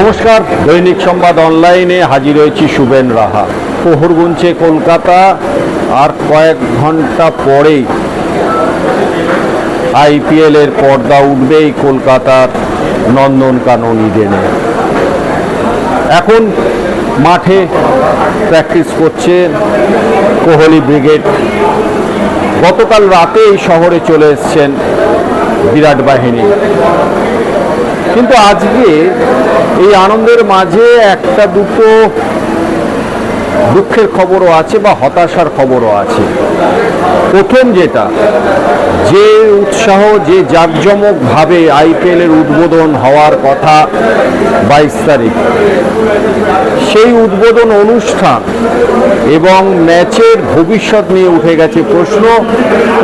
নমস্কার, দৈনিক সংবাদ অনলাইনে হাজির হয়েছি শুভেন রাহা। প্রহর গুনছে কলকাতা আর কয়েক ঘণ্টা পরেই আইপিএল এর পর্দা উঠবেই কলকাতার নন্দনকানন ইডেনে। এখন মাঠে প্র্যাকটিস করছে কোহলি ব্রিগেড। গতকাল রাতে এই শহরে চলে এসছেন বিরাট বাহিনী। কিন্তু আজকে এই আনন্দের মাঝে একটা দুটো দুঃখের খবরও আছে বা হতাশার খবরও আছে। প্রথম যেটা, যে উৎসাহ, যে জাঁকজমকভাবে আইপিএলের উদ্বোধন হওয়ার কথা বাইশ তারিখ, সেই উদ্বোধন অনুষ্ঠান এবং ম্যাচের ভবিষ্যৎ নিয়ে উঠে গেছে প্রশ্ন,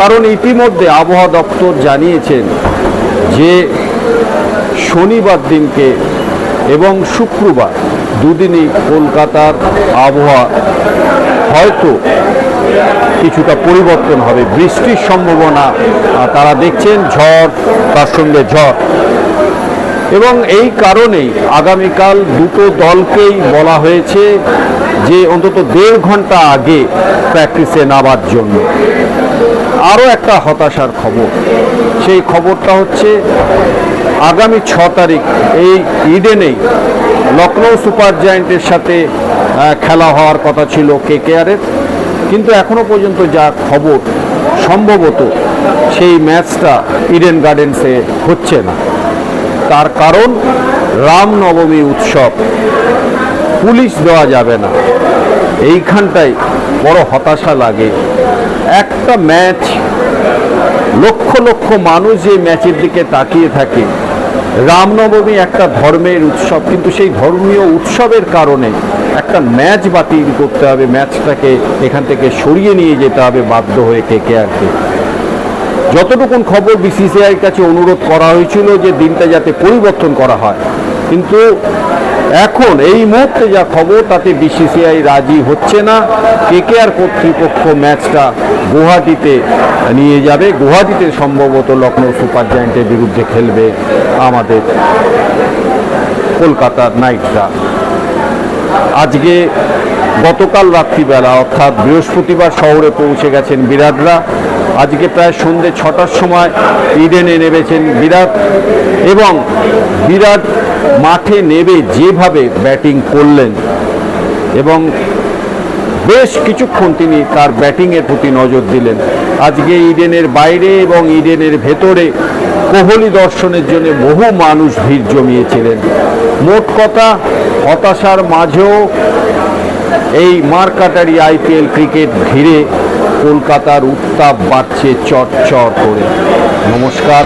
কারণ ইতিমধ্যে আবহাওয়া দপ্তর জানিয়েছেন যে শনিবার দিনকে এবং শুক্রবার দুদিনই কলকাতার আবহাওয়া হয়তো কিছুটা পরিবর্তন হবে। বৃষ্টির সম্ভাবনা তারা দেখছেন ঝড়, তার সঙ্গে ঝড়। এবং এই কারণেই আগামীকাল দুটো দলকেই বলা হয়েছে যে অন্তত দেড় ঘণ্টা আগে প্র্যাকটিসে নামার জন্য। আরও একটা হতাশার খবর। সেই খবরটা হচ্ছে, আগামী ছ তারিখ এই ইডেনেই লখনৌ সুপার জায়েন্টের সাথে খেলা হওয়ার কথা ছিল কেকেআরের। কিন্তু এখনও পর্যন্ত যা খবর, সম্ভবত সেই ম্যাচটা ইডেন গার্ডেন্সে হচ্ছে না। তার কারণ, রামনবমী উৎসব পুলিশ দেওয়া যাবে না। এইখানটাই বড় হতাশা লাগে একটা ম্যাচ, লক্ষ লক্ষ মানুষ যে ম্যাচের দিকে তাকিয়ে থাকে। রামনবমী একটা ধর্মের উৎসব, কিন্তু সেই ধর্মীয় উৎসবের কারণে একটা ম্যাচ বাতিল করতে হবে, ম্যাচটাকে এখান থেকে সরিয়ে নিয়ে যেতে হবে বাধ্য হয়ে কে কে আর যতটুকুন খবর বিসিসিআইয়ের কাছে অনুরোধ করা হয়েছিল যে দিনটা যাতে পরিবর্তন করা হয়, কিন্তু এখন এই মুহূর্তে যা খবর, তাতে বিসিসিআই রাজি হচ্ছে না। কেকেআর কর্তৃপক্ষ ম্যাচটা গুয়াহাটিতে নিয়ে যাবে। গুয়াহাটিতে সম্ভবত লখনৌ সুপার জায়েন্টের বিরুদ্ধে খেলবে আমাদের কলকাতার নাইটরা। আজকে গতকাল রাত্রিবেলা, অর্থাৎ বৃহস্পতিবার শহরে পৌঁছে গেছেন বিরাটরা। আজকে প্রায় সন্ধ্যে ছটার সময় ইডেনে নেমেছেন বিরাট এবং বিরাট মাঠে নেবে যেভাবে ব্যাটিং করলেন এবং বেশ কিছুক্ষণ তিনি তার ব্যাটিংয়ের প্রতি নজর দিলেন। আজকে ইডেনের বাইরে এবং ইডেনের ভেতরে কোহলি দর্শনের জন্য বহু মানুষ ভিড় জমিয়েছিলেন। মোট কথা, হতাশার মাঝেও এই মারকাটারি আইপিএল ক্রিকেট ঘিরে কলকাতার উত্তাপ বাড়ছে চট চট করে। নমস্কার।